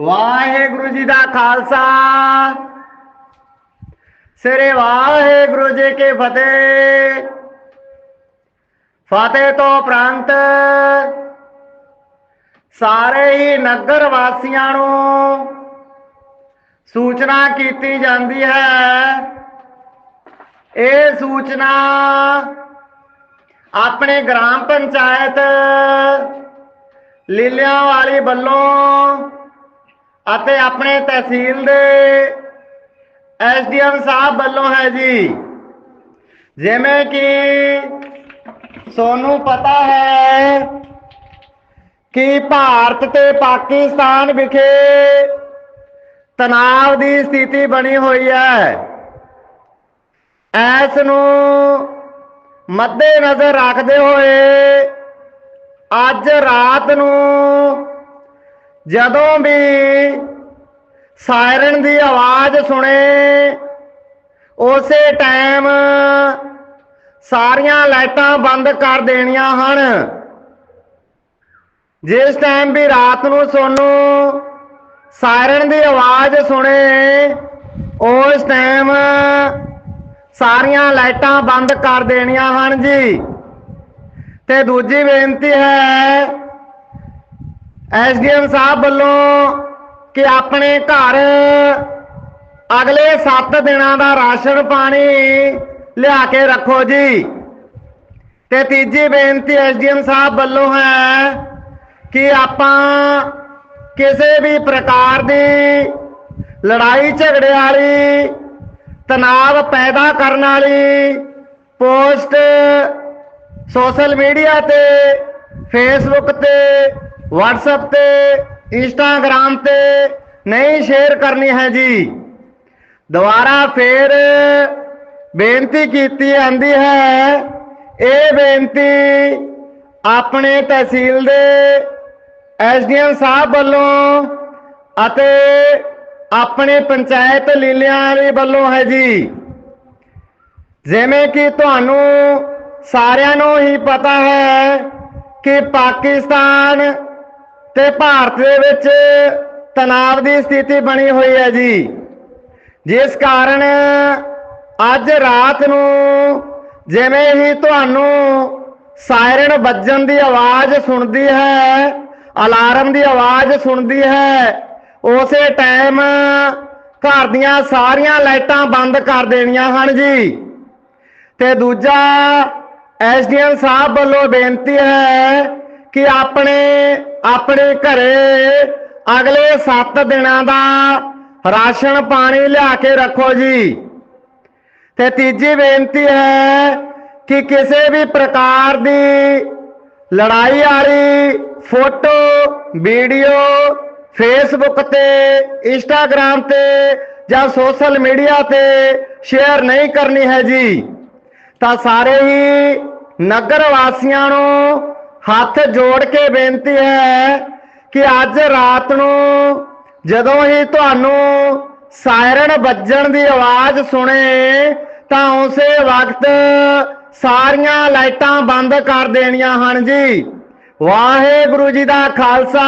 ਵਾਹਿਗੁਰੂ ਜੀ ਦਾ ਖਾਲਸਾ। ਸ੍ਰੀ ਵਾਹਿਗੁਰੂ ਜੀ ਕੀ ਫਤਿਹ। ਫਤਿਹ ਤੋਂ ਉਪਰੰਤ ਸਾਰੇ ਹੀ ਨਗਰ ਵਾਸੀਆਂ ਨੂੰ ਸੂਚਨਾ ਕੀਤੀ ਜਾਂਦੀ ਹੈ। ਇਹ ਸੂਚਨਾ ਆਪਣੇ ਗ੍ਰਾਮ ਪੰਚਾਇਤ ਲੀਲਿਆਂ ਵਾਲੀ ਵੱਲੋਂ ਅਤੇ ਆਪਣੇ ਤਹਿਸੀਲ ਦੇ ਐਸਡੀਐਮ ਸਾਹਿਬ ਵੱਲੋਂ ਹੈ ਜੀ। ਜਿਵੇਂ ਕਿ ਸੋਨੂੰ ਪਤਾ ਹੈ ਕਿ ਭਾਰਤ ਤੇ ਪਾਕਿਸਤਾਨ ਵਿਖੇ ਤਣਾਅ ਦੀ ਸਥਿਤੀ ਬਣੀ ਹੋਈ ਹੈ। ਐਸ ਨੂੰ ਮੱਦੇ ਨਜ਼ਰ ਰੱਖਦੇ ਹੋਏ ਅੱਜ ਰਾਤ ਨੂੰ ਜਦੋਂ ਵੀ ਸਾਇਰਨ ਦੀ ਆਵਾਜ਼ ਸੁਣੇ, ਉਸੇ ਟਾਈਮ ਸਾਰੀਆਂ ਲਾਈਟਾਂ ਬੰਦ ਕਰ ਦੇਣੀਆਂ ਹਨ। ਜਿਸ ਟਾਈਮ ਵੀ ਰਾਤ ਨੂੰ ਸੋਨੂੰ ਸਾਇਰਨ ਦੀ ਆਵਾਜ਼ ਸੁਣੇ, ਉਸ ਟਾਈਮ ਸਾਰੀਆਂ ਲਾਈਟਾਂ ਬੰਦ ਕਰ ਦੇਣੀਆਂ ਹਨ ਜੀ। ਤੇ ਦੂਜੀ ਬੇਨਤੀ ਹੈ ਐਸਡੀਐਮ ਸਾਹਿਬ ਵੱਲੋਂ ਕਿ ਆਪਣੇ ਘਰ ਅਗਲੇ 7 ਦਿਨਾਂ ਦਾ ਰਾਸ਼ਨ ਪਾਣੀ ਲਿਆ ਕੇ ਰੱਖੋ ਜੀ। ਤੇ ਤੀਜੀ ਬੇਨਤੀ ਐਸਡੀਐਮ ਸਾਹਿਬ ਵੱਲੋਂ ਹੈ ਕਿ ਆਪਾਂ ਕਿਸੇ ਵੀ ਪ੍ਰਕਾਰ ਦੀ ਲੜਾਈ ਝਗੜੇ ਵਾਲੀ, ਤਣਾਅ ਪੈਦਾ ਕਰਨ ਵਾਲੀ ਪੋਸਟ ਸੋਸ਼ਲ ਮੀਡੀਆ ਤੇ ਫੇਸਬੁੱਕ ਤੇ WhatsApp ਤੇ, Instagram ਤੇ ਨਹੀਂ ਸ਼ੇਅਰ ਕਰਨੀ ਹੈ ਜੀ। ਦੁਬਾਰਾ ਫੇਰ ਬੇਨਤੀ ਕੀਤੀ ਜਾਂਦੀ ਹੈ, ਇਹ ਬੇਨਤੀ ਆਪਣੇ ਤਹਿਸੀਲ ਦੇ ਐਸਡੀਐਮ ਸਾਹਿਬ ਵੱਲੋਂ ਅਤੇ ਆਪਣੇ ਪੰਚਾਇਤ ਲੀਲਿਆਂ ਵਾਲੀ ਵੱਲੋਂ ਹੈ ਜੀ। ਜਿਵੇਂ ਕਿ ਤੁਹਾਨੂੰ ਸਾਰਿਆਂ ਨੂੰ ਹੀ ਪਤਾ ਹੈ ਕਿ ਪਾਕਿਸਤਾਨ ਤੇ ਭਾਰਤ ਦੇ ਵਿੱਚ ਤਣਾਅ ਦੀ ਸਥਿਤੀ ਬਣੀ ਹੋਈ ਹੈ ਜੀ। ਜਿਸ ਕਾਰਨ ਅੱਜ ਰਾਤ ਨੂੰ ਜਿਵੇਂ ਹੀ ਤੁਹਾਨੂੰ ਸਾਇਰਨ ਵੱਜਣ ਦੀ ਆਵਾਜ਼ ਸੁਣਦੀ ਹੈ, ਅਲਾਰਮ ਦੀ ਆਵਾਜ਼ ਸੁਣਦੀ ਹੈ, ਉਸੇ ਟਾਈਮ ਘਰ ਦੀਆਂ ਸਾਰੀਆਂ ਲਾਈਟਾਂ ਬੰਦ ਕਰ ਦੇਣੀਆਂ ਹਨ ਜੀ। ਤੇ ਦੂਜਾ ਐਸਡੀਐਮ ਸਾਹਿਬ ਵੱਲੋਂ ਬੇਨਤੀ ਹੈ ਕਿ ਆਪਣੇ ਆਪਣੇ ਘਰੇ ਅਗਲੇ 7 ਦਿਨਾਂ ਦਾ ਰਾਸ਼ਨ ਪਾਣੀ ਲਿਆ ਕੇ ਰੱਖੋ ਜੀ। ਤੇ ਤੀਜੀ ਬੇਨਤੀ ਹੈ ਕਿ ਕਿਸੇ ਵੀ ਪ੍ਰਕਾਰ ਦੀ ਲੜਾਈ ਵਾਲੀ ਫੋਟੋ, ਵੀਡੀਓ ਫੇਸਬੁੱਕ ਤੇ ਇੰਸਟਾਗ੍ਰam ਤੇ ਜਾਂ ਸੋਸ਼ਲ ਮੀਡੀਆ ਤੇ ਸ਼ੇਅਰ ਨਹੀਂ ਕਰਨੀ ਹੈ ਜੀ, ਤਾਂ ਸਾਰੇ ਹੀ ਨਗਰ ਵਾਸੀਆਂ ਨੂੰ ਹੱਥ ਜੋੜ ਕੇ ਬੇਨਤੀ ਹੈ ਕਿ ਅੱਜ ਰਾਤ ਨੂੰ ਜਦੋਂ ਹੀ ਤੁਹਾਨੂੰ ਸਾਇਰਨ ਵੱਜਣ ਦੀ ਆਵਾਜ਼ ਸੁਣੇ, ਤਾਂ ਉਸੇ ਵਕਤ ਸਾਰੀਆਂ ਲਾਈਟਾਂ ਬੰਦ ਕਰ ਦੇਣੀਆਂ ਹਨ ਜੀ। ਵਾਹਿਗੁਰੂ ਜੀ ਦਾ ਖਾਲਸਾ